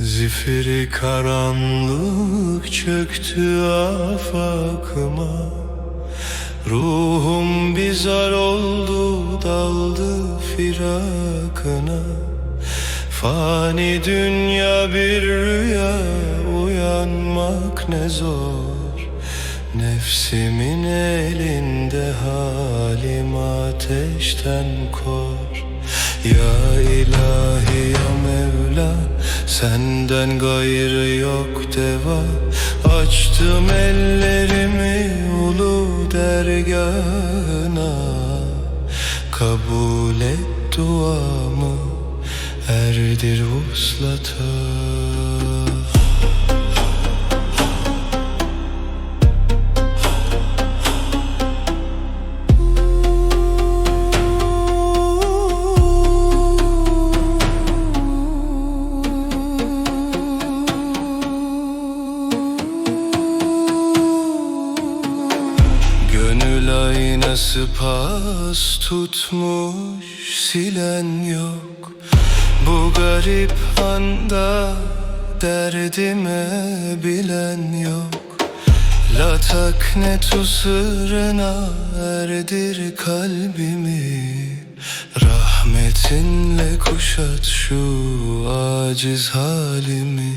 Zifiri karanlık çöktü afakıma Ruhum bizar oldu daldı firakına Fani dünya bir rüya uyanmak ne zor. Nefsimin elinde halim ateşten kor. Ya ilahi ya Mevla Senden gayrı yok deva. Açtım ellerimi dergahına Kabul et duamı Erdir vuslata aynası pas tutmuş silen yok. Bu garip anda derdime bilen yok. La taknetu sırrına erdir kalbimi. Rahmetinle kuşat şu aciz halimi.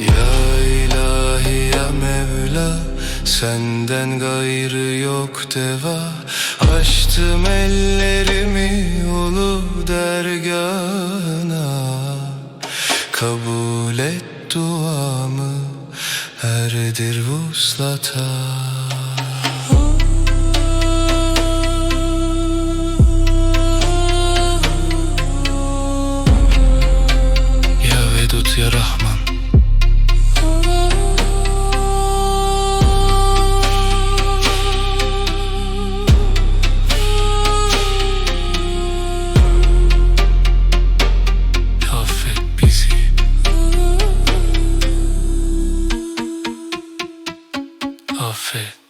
Ya ilahi ya Mevla Senden gayrı yok deva. Açtım ellerimi ulu dergahına Kabul et duamı Erdir vuslata. Ya Rahman faith.